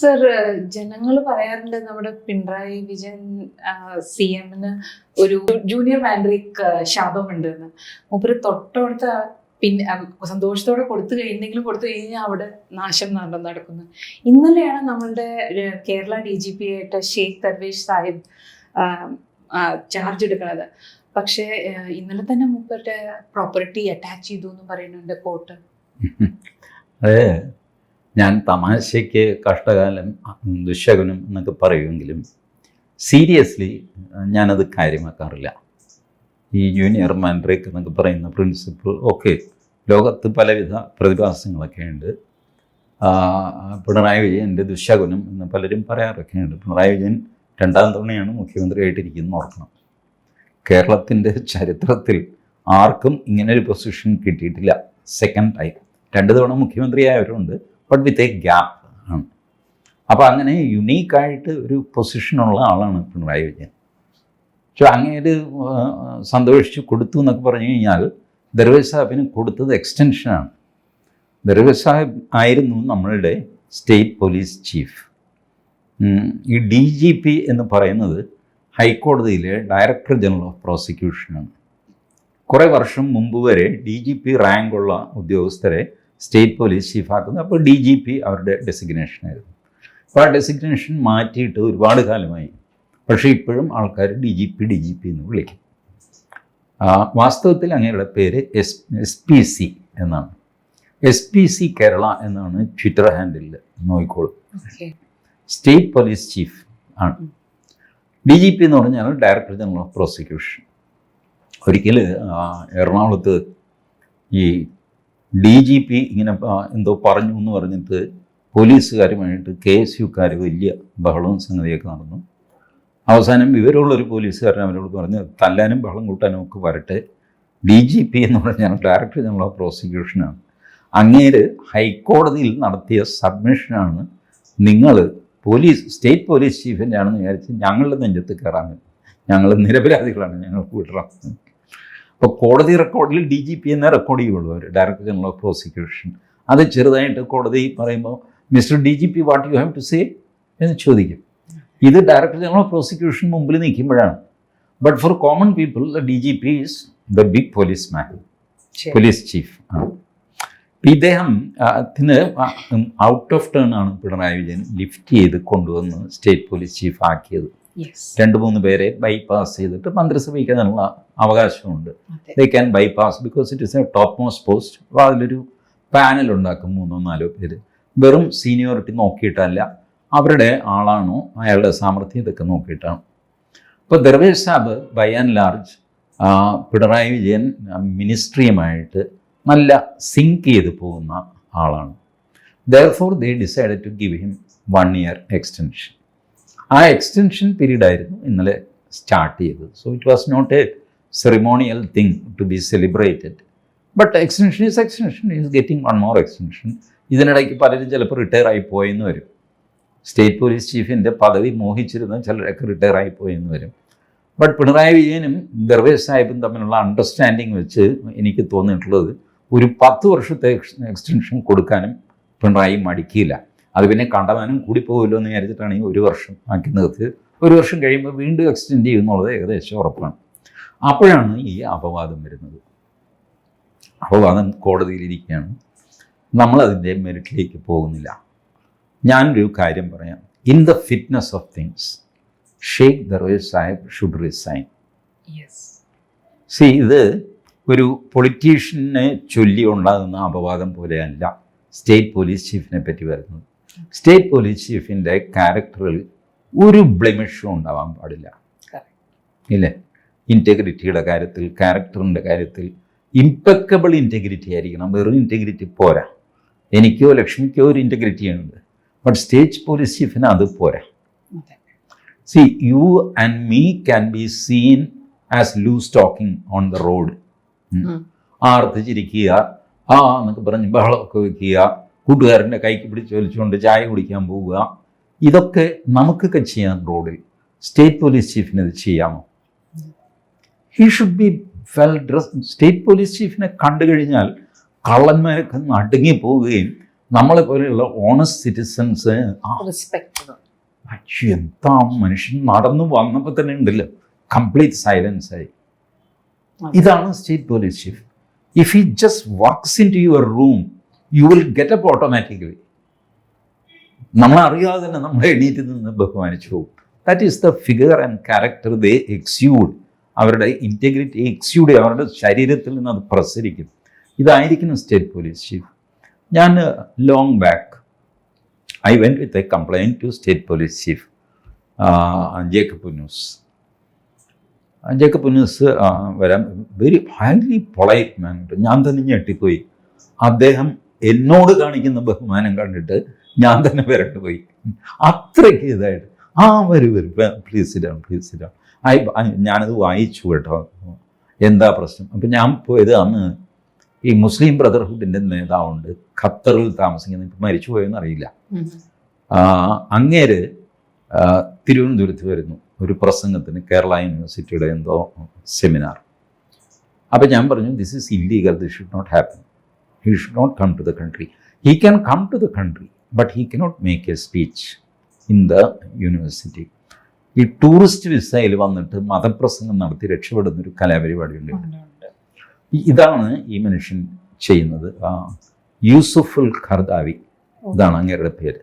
Sir ജനങ്ങൾ പറയാറുണ്ട് നമ്മുടെ പിണറായി വിജയൻ സി എമ്മിന് ഒരു ജൂനിയർ മാൻഡ്രിക് ശാപമുണ്ട് എന്ന്. മൂപ്പര് തൊട്ടടുത്ത പിന്നെ സന്തോഷത്തോടെ കൊടുത്തു കഴിഞ്ഞെങ്കിലും കൊടുത്തു കഴിഞ്ഞാൽ അവിടെ നാശം നടന്നു നടക്കുന്നു. ഇന്നലെയാണ് നമ്മളുടെ കേരള ഡി ജി പി ആയിട്ട് ഷെയ്ഖ് തർവേഷ് സാഹിബ് ചാർജ് എടുക്കുന്നത്. പക്ഷേ ഇന്നലെ തന്നെ മൂപ്പരുടെ പ്രോപ്പർട്ടി അറ്റാച്ച് ചെയ്തു എന്ന് പറയുന്നുണ്ട് കോർട്ട് ഞാൻ തമാശയ്ക്ക് കഷ്ടകാലം ദുശകനം എന്നൊക്കെ പറയുമെങ്കിലും സീരിയസ്ലി ഞാനത് കാര്യമാക്കാറില്ല. ഈ ജൂനിയർ മാൻഡ്രേക്ക് എന്നൊക്കെ പറയുന്ന പ്രിൻസിപ്പിൾ ഓക്കെ ലോകത്ത് പലവിധ പ്രതിഭാസങ്ങളൊക്കെ ഉണ്ട് പിണറായി വിജയന്റെ ദുശകുനം എന്ന് പലരും പറയാറൊക്കെയുണ്ട്. പിണറായി വിജയൻ രണ്ടാം തവണയാണ് മുഖ്യമന്ത്രിയായിട്ടിരിക്കുന്നത് ഓർക്കണം. കേരളത്തിന്റെ ചരിത്രത്തിൽ ആർക്കും ഇങ്ങനൊരു പൊസിഷൻ കിട്ടിയിട്ടില്ല. സെക്കൻഡ് ടൈം രണ്ട് തവണ മുഖ്യമന്ത്രിയായവരുണ്ട്. ബട്ട് വിത്ത് എ ഗ്യാപ്പ് ആണ് അപ്പോൾ അങ്ങനെ യുണീക്കായിട്ട് ഒരു പൊസിഷനുള്ള ആളാണ് പിണറായി വിജയൻ. പക്ഷെ അങ്ങേര് സന്തോഷിച്ച് കൊടുത്തു എന്നൊക്കെ പറഞ്ഞു കഴിഞ്ഞാൽ ദർവേഷ് സാഹിബിന് കൊടുത്തത് എക്സ്റ്റൻഷനാണ് ദർവേഷ് സാഹിബ് ആയിരുന്നു നമ്മളുടെ സ്റ്റേറ്റ് പോലീസ് ചീഫ് ഈ ഡി ജി പി എന്ന് പറയുന്നത് ഹൈക്കോടതിയിലെ ഡയറക്ടർ ജനറൽ ഓഫ് പ്രോസിക്യൂഷനാണ് കുറേ വർഷം മുമ്പ് വരെ ഡി ജി പി റാങ്കുള്ള ഉദ്യോഗസ്ഥരെ സ്റ്റേറ്റ് പോലീസ് ചീഫാക്കുന്നത് അപ്പോൾ ഡി ജി പി അവരുടെ ഡെസിഗ്നേഷനായിരുന്നു അപ്പോൾ ആ ഡെസിഗ്നേഷൻ മാറ്റിയിട്ട് ഒരുപാട് കാലമായി. പക്ഷേ ഇപ്പോഴും ആൾക്കാർ D G P D G P എന്ന് വിളിക്കും. വാസ്തവത്തിൽ അങ്ങനെയുള്ള പേര് എസ് എസ് പി സി എന്നാണ്. എസ് പി സി കേരള എന്നാണ് ട്വിറ്റർ ഹാൻഡിൽ നോക്കിക്കോളൂ. ഓക്കെ. സ്റ്റേറ്റ് പോലീസ് ചീഫ് ആണ്. ഡി ജി പി എന്ന് പറഞ്ഞാൽ ഡയറക്ടർ ജനറൽ ഓഫ് പ്രോസിക്യൂഷൻ. ഒരിക്കൽ എറണാകുളത്ത് ഈ ഡി ജി പി ഇങ്ങനെ എന്തോ പറഞ്ഞു എന്ന് പറഞ്ഞിട്ട് പോലീസുകാരുമായിട്ട് കെ എസ് യുക്കാർ വലിയ ബഹളവും സംഗതിയൊക്കെ നടന്നു. അവസാനം വിവരമുള്ളൊരു പോലീസുകാരൻ അവരോട് പറഞ്ഞ് തല്ലാനും ബഹളം കൂട്ടാനും ഒക്കെ വരട്ടെ. ഡി ജി പി എന്ന് പറഞ്ഞാൽ ഡയറക്ടർ ഓഫ് പ്രോസിക്യൂഷനാണ്. അങ്ങേര് ഹൈക്കോടതിയിൽ നടത്തിയ സബ്മിഷനാണ് നിങ്ങൾ പോലീസ് സ്റ്റേറ്റ് പോലീസ് ചീഫിന്റെ ആണെന്ന് വിചാരിച്ച് ഞങ്ങളുടെ നെഞ്ചത്ത് കയറാൻ ഞങ്ങൾ നിരപരാധികളാണ് ഞങ്ങൾക്ക് വിടറാം അപ്പോൾ കോടതി റെക്കോർഡിൽ ഡി ജി പി എന്നേ റെക്കോർഡ് ചെയ്യുള്ളൂ അവർ ഡയറക്ടർ ജനറൽ ഓഫ് പ്രോസിക്യൂഷൻ അത് ചെറുതായിട്ട് കോടതി പറയുമ്പോൾ mister D G P what you have to say എന്ന് ചോദിക്കും. ഇത് ഡയറക്ടർ ജനറൽ ഓഫ് പ്രോസിക്യൂഷൻ മുമ്പിൽ നിൽക്കുമ്പോഴാണ്. But for common people the D G P is the big policeman police chief ആണ് ഇദ്ദേഹം അതിന് ത്തിന് ഔട്ട് ഓഫ് ടേൺ ആണ് പിണറായി വിജയൻ ലിഫ്റ്റ് ചെയ്ത് കൊണ്ടുവന്ന് സ്റ്റേറ്റ് പോലീസ് ചീഫ് ആക്കിയത്. രണ്ട് മൂന്ന് പേരെ ബൈപ്പാസ് ചെയ്തിട്ട് മന്ത്രിസഭയ്ക്ക് അതിനുള്ള അവകാശമുണ്ട്. They can bypass because it is a topmost post അപ്പോൾ അതിലൊരു പാനൽ ഉണ്ടാക്കും മൂന്നോ നാലോ പേര്. വെറും സീനിയോറിറ്റി നോക്കിയിട്ടല്ല അവരുടെ ആളാണോ അയാളുടെ സാമർഥ്യം ഇതൊക്കെ നോക്കിയിട്ടാണ്. അപ്പോൾ Darvesh Sahib by and large Pinarayi Vijayan മിനിസ്ട്രിയുമായിട്ട് നല്ല സിങ്ക് ചെയ്ത് പോകുന്ന ആളാണ്. Therefore they decide to give him one year extension ആ എക്സ്റ്റൻഷൻ പീരീഡ് ആയിരുന്നു ഇന്നലെ സ്റ്റാർട്ട് ചെയ്തത്. So it was not a ceremonial thing to be celebrated but extension is extension is getting one more extension ഇതിനിടയ്ക്ക് പലരും ചിലപ്പോൾ retire ആയി പോയെന്ന് വരും. സ്റ്റേറ്റ് പോലീസ് ചീഫിന്റെ പദവി മോഹിച്ചിരുന്ന ചിലരൊക്കെ റിട്ടയർ ആയി പോയെന്ന് വരും. ബട്ട് പിണറായി വിജയനും ദർവേഷ് സാഹിബും തമ്മിലുള്ള അണ്ടർസ്റ്റാൻഡിങ് വെച്ച് എനിക്ക് തോന്നിയിട്ടുള്ളത് ഒരു പത്ത് വർഷത്തെ എക്സ്റ്റൻഷൻ കൊടുക്കാനും പിണറായി മടിക്കില്ല. അത് പിന്നെ കണ്ടമാനം കൂടി പോകുമല്ലോ എന്ന് വിചാരിച്ചിട്ടാണ് ഈ ഒരു വർഷം ആക്കി നിർത്തിയത്. ഒരു വർഷം കഴിയുമ്പോൾ വീണ്ടും എക്സ്റ്റെൻഡ് ചെയ്യുന്നുള്ളത് ഏകദേശം ഉറപ്പാണ്. അപ്പോഴാണ് ഈ അപവാദം വരുന്നത്. അപവാദം കോടതിയിലിരിക്കുകയാണ് നമ്മളതിന്റെ മെറിറ്റിലേക്ക് പോകുന്നില്ല. ഞാനൊരു കാര്യം പറയാം. In the fitness of things Sheikh Darve Sahib should resign see ഇത് ഒരു പൊളിറ്റീഷ്യനെ ചൊല്ലി ഉണ്ടാകുന്ന അപവാദം പോലെയല്ല. സ്റ്റേറ്റ് പോലീസ് ചീഫിനെ പറ്റി വരുന്നത്. സ്റ്റേറ്റ് പോലീസ് ചീഫിന്റെ ക്യാരക്ടറിൽ ഒരു ബ്ലെമിഷും ഉണ്ടാവാൻ പാടില്ല. ഇല്ലേ? ഇന്റഗ്രിറ്റിയുടെ കാര്യത്തിൽ ക്യാരക്ടറിന്റെ കാര്യത്തിൽ ഇമ്പക്കബിൾ ഇന്റഗ്രിറ്റി ആയിരിക്കണം. വെറും ഇന്റഗ്രിറ്റി പോരാ. എനിക്കോ ലക്ഷ്മിക്കോ ഒരു ഇന്റഗ്രിറ്റി ഉണ്ട് ബട്ട് സ്റ്റേറ്റ് പോലീസ് ചീഫിന് അത് പോരാ. See you and me can be seen as loose talking on the road. ആർത്തിച്ചിരിക്കുക ആ എന്നൊക്കെ പറഞ്ഞ് ബഹളമൊക്കെ വെക്കുക കൂട്ടുകാരന്റെ കൈക്ക് പിടിച്ച് വലിച്ചുകൊണ്ട് ചായ കുടിക്കാൻ പോവുക. ഇതൊക്കെ നമുക്കൊക്കെ ചെയ്യാം റോഡിൽ. സ്റ്റേറ്റ് പോലീസ് ചീഫിന് ഇത് ചെയ്യാമോ? He should be well dress state police chief കണ്ടു കഴിഞ്ഞാൽ കള്ളന്മാരൊക്കെ നടുങ്ങി പോവുകയും നമ്മളെ പോലെയുള്ള ഓണസ്റ്റ് സിറ്റിസൺസ് എന്താ മനുഷ്യൻ നടന്നു വന്നപ്പോൾ തന്നെ ഉണ്ടല്ലോ. കംപ്ലീറ്റ് സൈലൻസ് ആയി. ഇതാണ് state police chief if he just works into your room you will get up automatically നമ്മളറിയാതെ തന്നെ നമ്മൾ എണീറ്റ് നിന്ന് ബഹുമാനിച്ചു പോകും. That is the figure and character they exude അവരുടെ ഇന്റഗ്രിറ്റി എക്സ്യൂഡ് അവരുടെ ശരീരത്തിൽ നിന്ന് അത് പ്രസരിക്കും. ഇതായിരിക്കണം സ്റ്റേറ്റ് പോലീസ് ചീഫ് ഞാൻ long back I went with a complaint to state police chief Jacob Punnoose Jacob Punnoose വരാൻ വെരി ഹൈലി പൊളൈറ്റ് മാൻ ഞാൻ തന്നെ ഞെട്ടിപ്പോയി. അദ്ദേഹം എന്നോട് കാണിക്കുന്ന ബഹുമാനം കണ്ടിട്ട് ഞാൻ തന്നെ വരണ്ടു പോയി. അത്രയ്ക്ക് ഇതായിട്ട്. ആ വരും വരും. പ്ലീസ് ഇടാം പ്ലീസ് ഇടാം ഐ ഞാനത് വായിച്ചു കേട്ടോ. എന്താ പ്രശ്നം? അപ്പം ഞാൻ പോയത് അന്ന് ഈ മുസ്ലിം ബ്രദർഹുഡിന്റെ നേതാവുണ്ട്. ഖത്തറിൽ താമസിക്കുന്ന ഇപ്പം മരിച്ചു പോയെന്ന് അറിയില്ല. അങ്ങേര് തിരുവനന്തപുരത്ത് വരുന്നു. ഒരു പ്രസംഗത്തിന് കേരള യൂണിവേഴ്സിറ്റിയുടെ എന്തോ സെമിനാർ. അപ്പം ഞാൻ പറഞ്ഞു this is illegal this should not happen he should not come to the country. He can come to the country, but he cannot make a speech in the university. ഈ ടൂറിസ്റ്റ് വിസയിൽ വന്നിട്ട് മതപ്രസംഗം നടത്തി രക്ഷപ്പെടുന്ന ഒരു കലാപരിപാടിയുണ്ട്. ഇതാണ് ഈ മനുഷ്യൻ ചെയ്യുന്നത്. യൂസുഫുൽ ഖർദാവി. ഇതാണ് അങ്ങേരുടെ പേര്.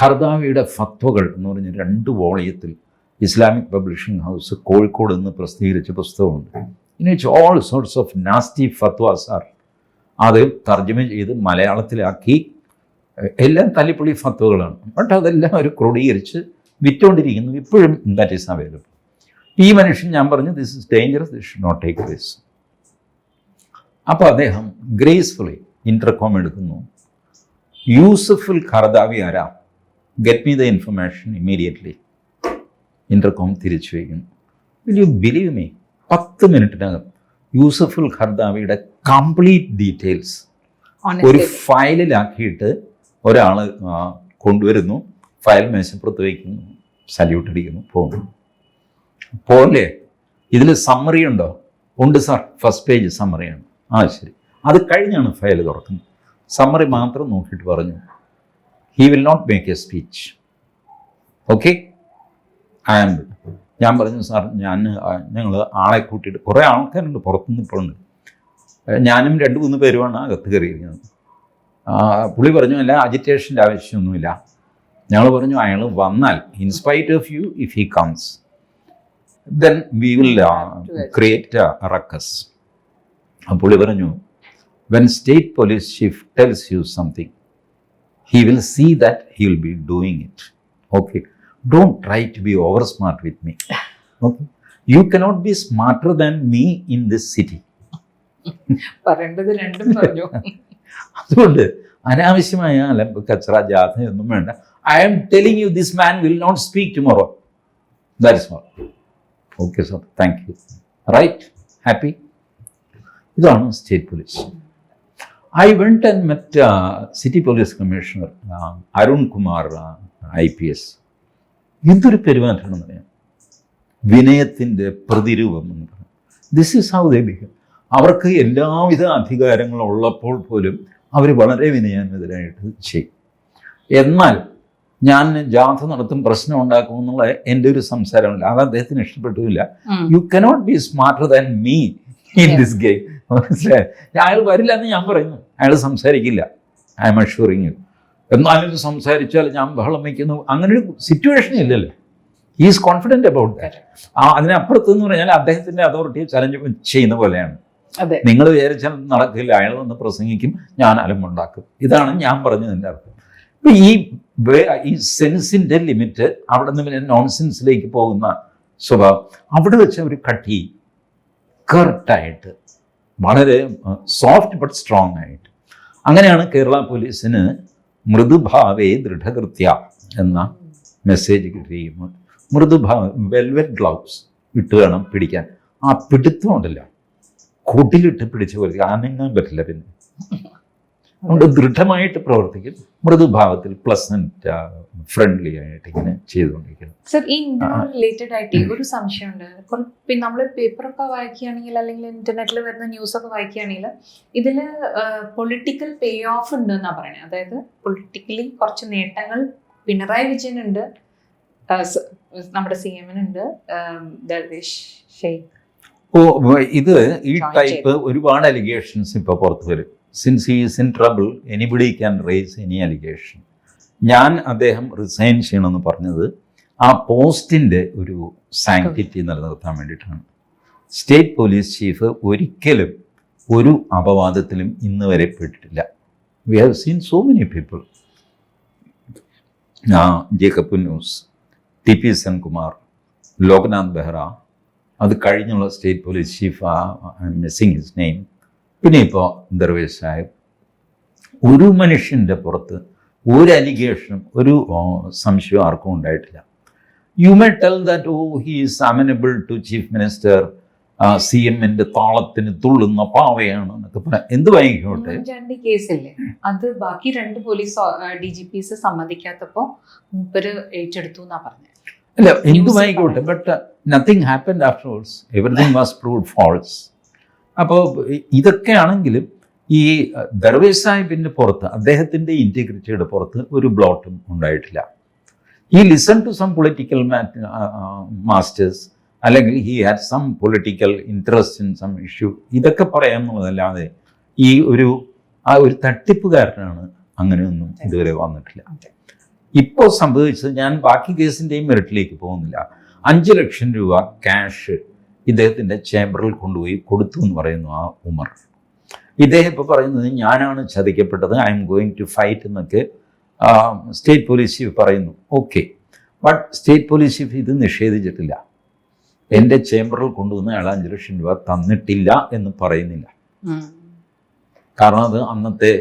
ഖർദാവിയുടെ ഫത്വകൾ എന്ന് പറഞ്ഞ രണ്ട് വോളിയത്തിൽ ഇസ്ലാമിക് പബ്ലിഷിംഗ് ഹൗസ് കോഴിക്കോട് നിന്ന് പ്രസിദ്ധീകരിച്ച പുസ്തകമുണ്ട്. In it's all sorts of nasty fatwas are അത് തർജമ ചെയ്ത് മലയാളത്തിലാക്കി. എല്ലാം തല്ലിപ്പൊളി ഫത്വകളാണ് ബട്ട് അതെല്ലാം അവർ ക്രോഡീകരിച്ച് വിറ്റുകൊണ്ടിരിക്കുന്നു ഇപ്പോഴും ദാറ്റ് ഈസ് അവൈലബിൾ. ഈ മനുഷ്യൻ ഞാൻ പറഞ്ഞു this is dangerous this should not take this അപ്പോൾ അദ്ദേഹം ഗ്രേസ്ഫുള്ളി ഇന്റർകോം എടുക്കുന്നു. യൂസഫുൽ ഖർദാവി ആരാ? Get me the information immediately intercom തിരിച്ചു വയ്ക്കുന്നു. വിൽ യു ബിലീവ് മീ പത്ത് മിനിറ്റിനകം യൂസഫുൽ ഖർദാവിയുടെ കംപ്ലീറ്റ് ഡീറ്റെയിൽസ് ഒരു ഫയലിലാക്കിയിട്ട് ഒരാൾ കൊണ്ടുവരുന്നു. ഫയൽ മേശപ്പുറത്ത് വയ്ക്കുന്നു സല്യൂട്ട് അടിക്കുന്നു. പോകുന്നു. പോലെ ഇതിൽ സമ്മറി ഉണ്ടോ? ഉണ്ട് സാർ. ഫസ്റ്റ് പേജ് സമ്മറിയാണ് ആ ശരി. അത് കഴിഞ്ഞാണ് ഫയൽ തുറക്കുന്നത്. സമ്മറി മാത്രം നോക്കിയിട്ട് പറഞ്ഞു. He will not make a speech okay I am ഞാൻ പറഞ്ഞു സാർ ഞാൻ ഞങ്ങൾ ആളെ കൂട്ടിയിട്ട് കുറേ ആൾക്കാരുണ്ട് പുറത്തുനിന്ന് ഇപ്പോൾ ഉണ്ട് ഞാനും രണ്ട് മൂന്ന് പേരുമാണ് അകത്ത് കയറിയിരിക്കുന്നത്. ആ, പുള്ളി പറഞ്ഞു അല്ല അജിറ്റേഷന്റെ ആവശ്യമൊന്നുമില്ല. ഞങ്ങൾ പറഞ്ഞു അയാൾ വന്നാൽ in spite of you if he comes then we will create ruckus പുള്ളി പറഞ്ഞു when state police chief tells you something he will see that he will be doing it okay don't try to be over smart with me okay you cannot be smarter than me in this city പറയേണ്ടത് രണ്ടും പറഞ്ഞു. അതുകൊണ്ട് അനാവശ്യമായ അലമ്പ് കച്ചറ ജാഥ ഒന്നും വേണ്ട. I am telling you this man will not speak tomorrow that is all okay sir thank you right happy ഇതാണ് state police I went and met city police commissioner Arun Kumar I P S എന്തൊരു പെരുമാറ്റമാണെന്ന് പറയാം വിനയത്തിന്റെ പ്രതിരൂപം എന്ന് പറയാം. This is how they behave അവർക്ക് എല്ലാവിധ അധികാരങ്ങളും ഉള്ളപ്പോൾ പോലും അവർ വളരെ വിനയാന്വിതരായിട്ട് ചെയ്യും. എന്നാൽ ഞാൻ ജാഥ നടത്തും പ്രശ്നം ഉണ്ടാക്കും എന്നുള്ള എന്റെ ഒരു സംസാരമില്ല. അത് അദ്ദേഹത്തിന് ഇഷ്ടപ്പെട്ടില്ല. You cannot be smarter than me in this game മനസ്സിലായോ? അയാൾ വരില്ല എന്ന് ഞാൻ പറയുന്നു. അയാൾ സംസാരിക്കില്ല. ഐ എം അഷ്യൂറിങ് യു എന്നാലും സംസാരിച്ചാൽ ഞാൻ ബഹളം വയ്ക്കുന്നു അങ്ങനെ ഒരു സിറ്റുവേഷൻ ഇല്ലല്ലോ. ഈസ് കോൺഫിഡന്റ് അബൌട്ട് ദാറ്റ് ആ അതിനപ്പുറത്ത് എന്ന് പറഞ്ഞാൽ അദ്ദേഹത്തിന്റെ അതോറിറ്റിയെ ചലഞ്ച് ചെയ്യുന്ന പോലെയാണ്. നിങ്ങൾ വിചാരിച്ചാൽ നടക്കില്ല. അയാൾ വന്ന് പ്രസംഗിക്കും ഞാൻ അലമ്പുണ്ടാക്കും ഇതാണ് ഞാൻ പറഞ്ഞതിന്റെ അർത്ഥം. ഈ ഈ സെൻസിന്റെ ലിമിറ്റ് അവിടെ നിന്ന് പിന്നെ നോൺ സെൻസിലേക്ക് പോകുന്ന സ്വഭാവം. അവിടെ വെച്ച് അവർ കട്ടി കറക്റ്റായിട്ട് വളരെ സോഫ്റ്റ് ബട്ട് സ്ട്രോങ് ആയിട്ട്. അങ്ങനെയാണ് കേരള പോലീസിന് മൃദുഭാവേ ദൃഢകൃത്യ എന്ന മെസ്സേജ് കിട്ടിയിരിക്കുന്നത്. മൃദുഭാവ വെൽവെറ്റ് ഗ്ലൗസ് ഇട്ട് വേണം പിടിക്കാൻ. ആ പിടുത്തം കൂട്ടിലിട്ട് പിടിച്ചു പോലെ ആനങ്ങാൻ പറ്റില്ല പിന്നെ. അതുകൊണ്ട് ദൃഢമായിട്ട് പ്രവർത്തിക്കും. മൃദുഭാവത്തിൽ പ്ലസന്റ് ഫ്രണ്ട്ലി ആയിട്ട് ഇങ്ങനെ ചെയ്തുകൊണ്ടിരിക്കുന്നു. സർ ഈ റിലേറ്റഡ് ആയിട്ട് ഒരു സംശയമുണ്ട്. പിന്നെ നമ്മൾ പേപ്പറൊക്കെ വായിക്കുകയാണെങ്കിൽ അല്ലെങ്കിൽ ഇന്റർനെറ്റിൽ വരുന്ന ന്യൂസ് ഒക്കെ വായിക്കുകയാണെങ്കിൽ ഇതിൽ പൊളിറ്റിക്കൽ പേ ഓഫ് ഉണ്ട് എന്നാ പറയുന്നത്. അതായത് പൊളിറ്റിക്കലി കുറച്ച് നേട്ടങ്ങൾ പിണറായി വിജയനുണ്ട്. നമ്മുടെ സി എമ്മിനുണ്ട് ദർവേഷ് ഷെയ്ഖ് ഓ ഇത് ഈ ടൈപ്പ് ഒരുപാട് അലിഗേഷൻസ് ഇപ്പോൾ പുറത്തു വരും. Since he is in trouble anybody can raise any allegation ഞാൻ അദ്ദേഹം റിസൈൻ ചെയ്യണമെന്ന് പറഞ്ഞത് ആ പോസ്റ്റിന്റെ ഒരു സാങ്ക്ടിറ്റി നിലനിർത്താൻ വേണ്ടിയിട്ടാണ്. സ്റ്റേറ്റ് പോലീസ് ചീഫ് ഒരിക്കലും ഒരു അപവാദത്തിലും ഇന്ന് വരെ പെട്ടിട്ടില്ല. We have seen so many people Jacob news T P Senkumar Loknath Behera അത് കഴിഞ്ഞുള്ള state police chief missing his name പിന്നെ ഇപ്പോൾ ദർവേഷ് സാഹിബ്. ഒരു മനുഷ്യന്റെ പുറത്ത് ഒരു അലിഗേഷനും ഒരു സംശയവും ആർക്കും ഉണ്ടായിട്ടില്ല. You may tell that oh he is amenable to chief minister C എമ്മിന്റെ താളത്തിന് തുള്ളുന്ന പാവയാണ് എന്നൊക്കെ പറയാം എന്ത് വാങ്ങിക്കോട്ടെ രണ്ട് കേസില്ലേ? അത് ബാക്കി രണ്ട് പോലീസ് ഡി ജി പിസ് സമ്മതിക്കാത്തപ്പോ മൂപ്പര് ഏറ്റെടുത്തു എന്നാ പറഞ്ഞത് അല്ല എന്ത് വാങ്ങിക്കോട്ടെ but nothing happened afterwards everything was prove false അപ്പോൾ ഇതൊക്കെയാണെങ്കിലും ഈ ദർവേഷ് സാഹിബിന്റെ പുറത്ത് അദ്ദേഹത്തിന്റെ ഇന്റഗ്രിറ്റിയുടെ പുറത്ത് ഒരു ബ്ലോട്ടും ഉണ്ടായിട്ടില്ല. ഈ listen to some political masters അല്ലെങ്കിൽ he had some political interest in some issue ഇതൊക്കെ പറയാമെന്നുള്ളതല്ലാതെ ഈ ഒരു ആ ഒരു തട്ടിപ്പുകാരനാണ് അങ്ങനെയൊന്നും ഇതുവരെ വന്നിട്ടില്ല. ഇപ്പോൾ സംഭവിച്ചത് ഞാൻ ബാക്കി കേസിന്റെയും മെറിറ്റിലേക്ക് പോകുന്നില്ല. അഞ്ച് ലക്ഷം രൂപ ക്യാഷ് ഇദ്ദേഹത്തിന്റെ ചേംബറിൽ കൊണ്ടുപോയി കൊടുത്തു എന്ന് പറയുന്നു ആ ഉമർ. ഇദ്ദേഹം ഇപ്പോൾ പറയുന്നത് ഞാനാണ് ചതിക്കപ്പെട്ടത് I am going to fight എന്നൊക്കെ സ്റ്റേറ്റ് പോലീസ് ചീഫ് പറയുന്നു. Okay but state police chief ഇത് നിഷേധിച്ചിട്ടില്ല. എന്റെ ചേംബറിൽ കൊണ്ടുവന്ന് അയാൾ അഞ്ച് ലക്ഷം രൂപ തന്നിട്ടില്ല എന്ന് പറയുന്നില്ല. കാരണം അത് അന്നത്തെ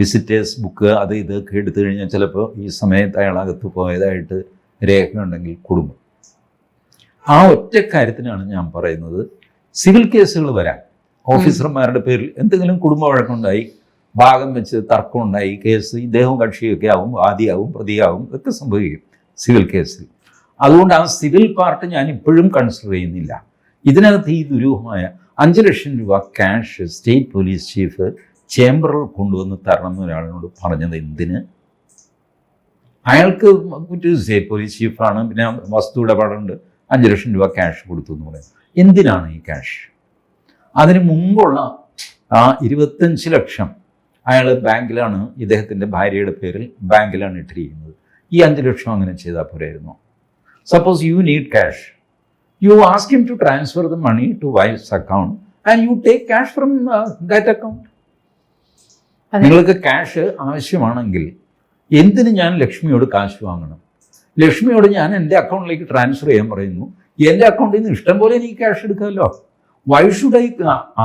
വിസിറ്റേഴ്സ് ബുക്ക് അത് ഇതൊക്കെ എടുത്തു കഴിഞ്ഞാൽ ചിലപ്പോൾ ഈ സമയത്ത് അയാൾ അകത്ത് പോയതായിട്ട് രേഖയുണ്ടെങ്കിൽ കുടുംബം ആ ഒറ്റ കാര്യത്തിനാണ് ഞാൻ പറയുന്നത്. സിവിൽ കേസുകൾ വരാം. ഓഫീസർമാരുടെ പേരിൽ എന്തെങ്കിലും കുടുംബ വഴക്കുണ്ടായി ഭാഗം വെച്ച് തർക്കമുണ്ടായി കേസ് ഇദ്ദേഹവും കക്ഷിയൊക്കെ ആവും വാദിയാവും പ്രതിയാവും ഇതൊക്കെ സംഭവിക്കും സിവിൽ കേസിൽ. അതുകൊണ്ട് ആ സിവിൽ പാർട്ട് ഞാൻ ഇപ്പോഴും കൺസിഡർ ചെയ്യുന്നില്ല. ഇതിനകത്ത് ഈ ദുരൂഹമായ അഞ്ച് ലക്ഷം രൂപ ക്യാഷ് സ്റ്റേറ്റ് പോലീസ് ചീഫ് ചേംബറിൽ കൊണ്ടുവന്ന് തരണം എന്ന് ഒരാളിനോട് പറഞ്ഞത് എന്തിന്? അയാൾക്ക് സ്റ്റേറ്റ് പോലീസ് ചീഫാണ് പിന്നെ വസ്തു ഇടപാടുണ്ട്. അഞ്ച് ലക്ഷം രൂപ ക്യാഷ് കൊടുത്തു എന്ന് പറയും എന്തിനാണ് ഈ ക്യാഷ് അതിന് മുമ്പുള്ള ആ ഇരുപത്തഞ്ച് ലക്ഷം അയാൾ ബാങ്കിലാണ് ഇദ്ദേഹത്തിന്റെ ഭാര്യയുടെ പേരിൽ ബാങ്കിലാണ് ഇട്ടിരിക്കുന്നത്. ഈ അഞ്ച് ലക്ഷം അങ്ങനെ ചെയ്താൽ പോരായിരുന്നു. Suppose you need cash you ask him to transfer the money to wife's account and you take cash from that account നിങ്ങൾക്ക് ക്യാഷ് ആവശ്യമാണെങ്കിൽ എന്തിന് ഞാൻ ലക്ഷ്മിയോട് കാശ് വാങ്ങണം? ലക്ഷ്മിയോട് ഞാൻ എന്റെ അക്കൗണ്ടിലേക്ക് ട്രാൻസ്ഫർ ചെയ്യാൻ പറയുന്നു. എന്റെ അക്കൗണ്ടിൽ നിന്ന് ഇഷ്ടം പോലെ എനിക്ക് ക്യാഷ് എടുക്കാമല്ലോ. Why should I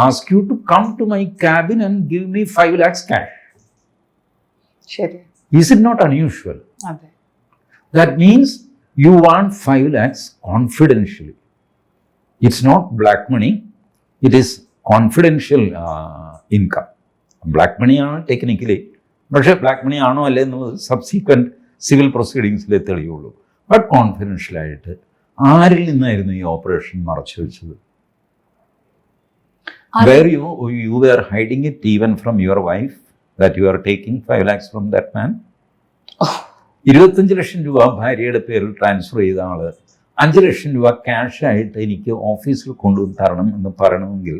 ask you to come to my cabin and give me five lakhs cash ശരി. Is it not unusual That means you want 5 lakhs confidentially. It's not black money, it is confidential uh, black മണിയാണ് technically പക്ഷേ black money ആണോ അല്ലേ എന്നുള്ളത് subsequent civil പ്രൊസീഡിങ്സിലെ തെളിയുള്ളൂ but കോൺഫിഡൻഷ്യലായിട്ട് ആരിൽ നിന്നായിരുന്നു ഈ ഓപ്പറേഷൻ മറച്ചു വെച്ചത്? Where you you are hiding it even from your wife that you are taking five lakhs from that man ഇരുപത്തഞ്ച് ലക്ഷം രൂപ ഭാര്യയുടെ പേരിൽ ട്രാൻസ്ഫർ ചെയ്ത ആൾ അഞ്ച് ലക്ഷം രൂപ ക്യാഷായിട്ട് എനിക്ക് ഓഫീസിൽ കൊണ്ടുവന്ന് തരണം എന്ന് പറയണമെങ്കിൽ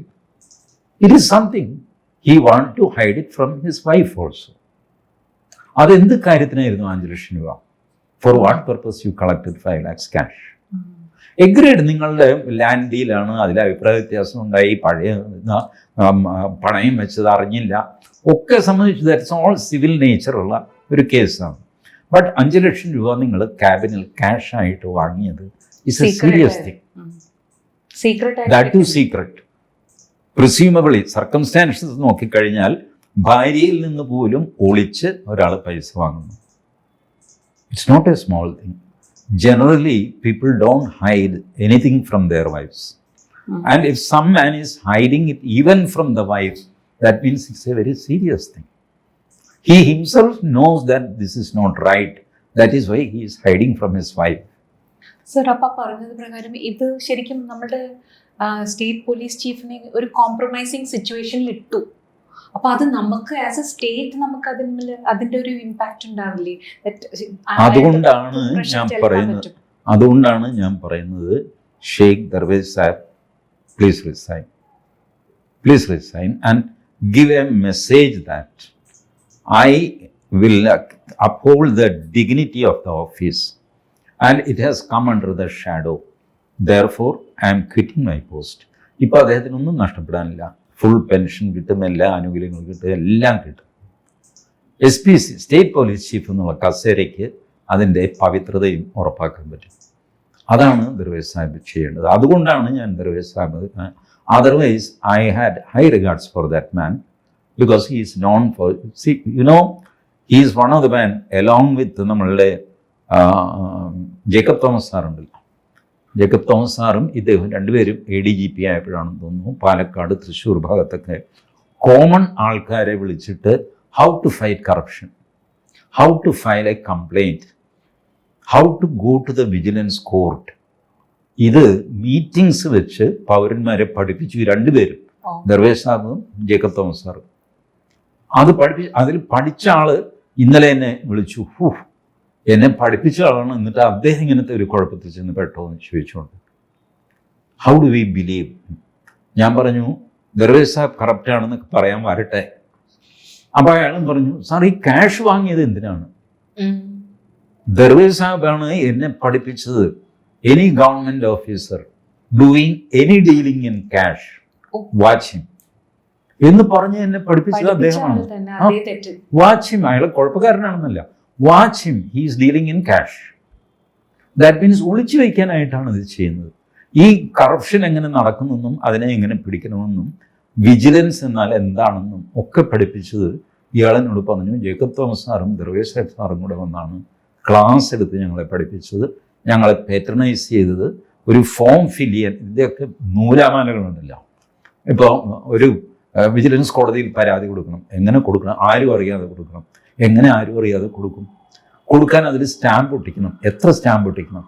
it is something he want to hide it from his wife also അതെന്ത് കാര്യത്തിനായിരുന്നു അഞ്ച് ലക്ഷം രൂപ for what purpose you collected five lakhs cash agreed നിങ്ങളുടെ ലാൻഡ് ഡീലാണ് അതിൽ അഭിപ്രായ വ്യത്യാസം ഉണ്ടായി പഴയ പണയം വെച്ചത് അറിഞ്ഞില്ല. ഒക്കെ സംബന്ധിച്ച് ദാറ്റ്സ് ഓൾ സിവിൽ നേച്ചറുള്ള ഒരു കേസാണ് ബട്ട് അഞ്ച് ലക്ഷം രൂപ നിങ്ങൾ ക്യാബിനിൽ ക്യാഷ് ആയിട്ട് വാങ്ങിയത് it's a serious. Thing that to secret presumably circumstances നോക്കിക്കഴിഞ്ഞാൽ ഭാര്യയിൽ നിന്ന് പോലും ഒളിച്ച് ഒരാൾ പൈസ വാങ്ങുന്നു. It's not a small thing generally people don't hide anything from their wife's. And if some man is hiding it even from the wife that means it's a very serious thing he himself knows that this is not right that is why he is hiding from his wife sir അപ്പ പറഞ്ഞത് പ്രകാരം ഇത് ശരിക്കും നമ്മുടെ state police ചീഫിനെ ഒരു compromising സിറ്റുവേഷനിൽ ഇട്ടു. അപ്പൊ അത് നമുക്ക് ആസ് എ സ്റ്റേറ്റ് നമുക്ക് അതിന് അതിന്റെ ഒരു ഇമ്പാക്റ്റ് ഉണ്ടാവില്ലേ? അതുകൊണ്ടാണ് ഞാൻ പറയുന്നത്. അതുകൊണ്ടാണ് ഞാൻ പറയുന്നത് Sheikh Darvesh Saab please resign please resign and give a message that I will uphold the dignity of the office and it has come under the shadow. Therefore, I am quitting my post. ഇപ്പോൾ അദ്ദേഹത്തിനൊന്നും നഷ്ടപ്പെടാനില്ല. Full pension കിട്ടും എല്ലാ ആനുകൂല്യങ്ങളും കിട്ടും എല്ലാം കിട്ടും. S P C state police chief എന്നുള്ള കസേരയ്ക്ക് അതിന്റെ പവിത്രതയും ഉറപ്പാക്കാൻ പറ്റും. അതാണ് ദർവേസ് സാഹിബ് ചെയ്യേണ്ടത്. അതുകൊണ്ടാണ് ഞാൻ Darvesh Sahib otherwise I had high regards for that man because he is known for see you know he is one of the man along with നമ്മളുടെ ജേക്കബ് തോമസ് സാറുണ്ടല്ലോ. ജേക്കബ് തോമസ് സാറും ഇദ്ദേഹം രണ്ടുപേരും എ ഡി ജി പി ആയപ്പോഴാണെന്ന് തോന്നുന്നു. പാലക്കാട് തൃശ്ശൂർ ഭാഗത്തൊക്കെ കോമൺ ആൾക്കാരെ വിളിച്ചിട്ട് how to fight corruption how to file a complaint how to go to the vigilance court ഇത് മീറ്റിംഗ്സ് വെച്ച് പൗരന്മാരെ പഠിപ്പിച്ചു രണ്ടുപേരും. ദർവേഷ് സാറും ജേക്കബ് തോമസ് സാറും. അത് പഠിപ്പി അതിൽ പഠിച്ച ആൾ ഇന്നലെ എന്നെ വിളിച്ചു. ഹൂ എന്നെ പഠിപ്പിച്ച ആളാണ്. എന്നിട്ട് അദ്ദേഹം ഇങ്ങനത്തെ ഒരു കുഴപ്പത്തിൽ ചെന്ന് പെട്ടോ എന്ന് ചോദിച്ചുകൊണ്ട്. ഹൗ ഡു വി ബിലീവ് ഞാൻ പറഞ്ഞു ദർവേ സാബ് കറപ്റ്റ് ആണെന്ന് പറയാൻ വരട്ടെ. അപ്പോൾ അയാളും പറഞ്ഞു സാർ ഈ ക്യാഷ് വാങ്ങിയത് എന്തിനാണ്? ദർവേ സാഹബാണ് സാബാണ് എന്നെ പഠിപ്പിച്ചത്. Any government officer doing any dealing in cash watching എന്ന് പറഞ്ഞ് എന്നെ പഠിപ്പിച്ചത് പഠിപ്പിച്ച അദ്ദേഹമാണ്. വാച്ചിങ് അയാൾ കുഴപ്പക്കാരനാണെന്നല്ല. Watch him he's dealing in cash that means ഒളിച്ചു വയ്ക്കാനായിട്ടാണ് ഇത് ചെയ്യുന്നത്. ഈ കറപ്ഷൻ എങ്ങനെ നടക്കുന്നെന്നും അതിനെ എങ്ങനെ പിടിക്കണമെന്നും വിജിലൻസ് എന്നാൽ എന്താണെന്നും ഒക്കെ പഠിപ്പിച്ചത് ഇയാളെന്നോട് പറഞ്ഞു. ജേക്കബ് തോമസ് സാറും ദർവേഷ് സാഹിബ് സാറും കൂടെ വന്നാണ് ക്ലാസ് എടുത്ത് ഞങ്ങളെ പഠിപ്പിച്ചത്. ഞങ്ങളെ പേറ്റർണൈസ് ചെയ്തത് ഒരു ഫോം ഫിൽ ചെയ്യാൻ. ഇതിന്റെയൊക്കെ നൂലാമാലകളുണ്ടല്ലോ. ഇപ്പോൾ ഒരു വിജിലൻസ് കോടതിയിൽ പരാതി കൊടുക്കണം. എങ്ങനെ കൊടുക്കണം? ആരും അറിയാതെ കൊടുക്കണം. എങ്ങനെ ആരും അറിയാതെ കൊടുക്കും? കൊടുക്കാൻ അതിൽ സ്റ്റാമ്പ് ഒട്ടിക്കണം. എത്ര സ്റ്റാമ്പ് ഒട്ടിക്കണം?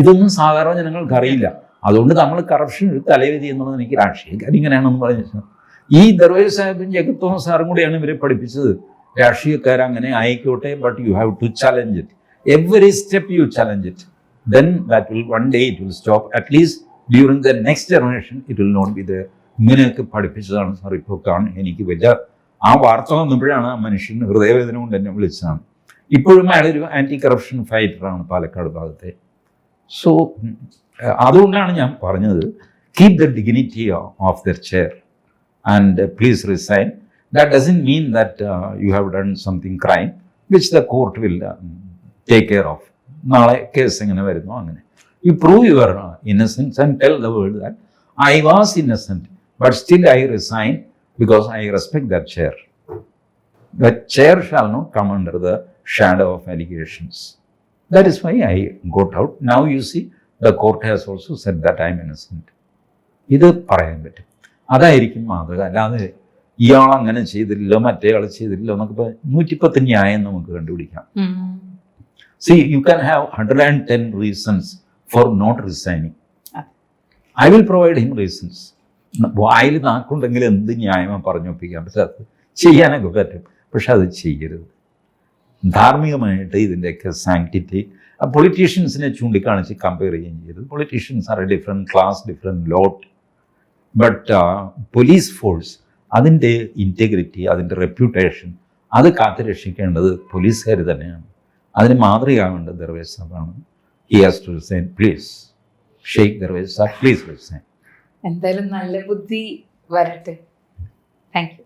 ഇതൊന്നും സാധാരണ ജനങ്ങൾക്ക് അറിയില്ല അതുകൊണ്ട് നമ്മൾ കറപ്ഷൻ ഒരു തലവിധി എന്നുള്ളത് എനിക്ക് രാഷ്ട്രീയക്കാർ ഇങ്ങനെയാണെന്ന് പറഞ്ഞു ഈ ദർവേഷ് സാഹിബും ജഗത് തോമസ് സാറും കൂടിയാണ് ഇവരെ പഠിപ്പിച്ചത്. രാഷ്ട്രീയക്കാർ അങ്ങനെ ആയിക്കോട്ടെ but you have to challenge it every step you challenge it then that will one day it will stop at least during the next generation it will not be the ഇങ്ങനെയൊക്കെ പഠിപ്പിച്ചതാണ് sir ഇപ്പോൾ കാണും എനിക്ക് വലിയ ആ വാർത്ത വന്നപ്പോഴാണ് ആ മനുഷ്യൻ ഹൃദയവേദന കൊണ്ട് എന്നെ വിളിച്ചതാണ്. ഇപ്പോഴും അയാൾ ഒരു ആന്റി കറപ്ഷൻ ഫൈറ്ററാണ് പാലക്കാട് ഭാഗത്തെ. സോ അതുകൊണ്ടാണ് ഞാൻ പറഞ്ഞത് keep the dignity of their chair and please resign that doesn't mean that you have done something crime which the court will take care of നാളെ കേസ് എങ്ങനെ വരുന്നു അങ്ങനെ. You prove your innocence and tell the world that I was innocent but still I resign because I respect that chair. That chair shall not come under the shadow of allegations. That is why I got out. Now you see, the court has also said that I am innocent. ഇത് പറയാൻ പറ്റും അതായിരിക്കും മാതൃക അല്ലാതെ ഇയാൾ അങ്ങനെ ചെയ്തില്ലല്ലോ മറ്റേ ആൾ ചെയ്തില്ലല്ലോ എന്നൊക്കെ പറ- നൂറ്റിപ്പത്ത് ന്യായം നമുക്ക് കണ്ടുപിടിക്കാം. See you can have hundred and ten reasons for not resigning. I will provide him reasons വായിൽ നാക്കുണ്ടെങ്കിൽ എന്ത് ന്യായമാണ് പറഞ്ഞൊപ്പിക്കാൻ പക്ഷെ അത് ചെയ്യാനൊക്കെ പറ്റും. പക്ഷെ അത് ചെയ്യരുത്. ധാർമ്മികമായിട്ട് ഇതിന്റെയൊക്കെ സാങ്ക്ടിറ്റി പൊളിറ്റീഷ്യൻസിനെ ചൂണ്ടിക്കാണിച്ച് കമ്പയർ ചെയ്യുകയും ചെയ്യരുത്. Politicians are a different class different lot but police force അതിന്റെ ഇന്റഗ്രിറ്റി അതിന്റെ റെപ്യൂട്ടേഷൻ അത് കാത്തുരക്ഷിക്കേണ്ടത് പോലീസുകാർ തന്നെയാണ്. അതിന് മാതൃകയാവേണ്ടത് Darvesh സാബാണ് he has to resign please Sheikh Darvesh Saab. Please resign എന്തായാലും നല്ല ബുദ്ധി വരട്ടെ. Thank you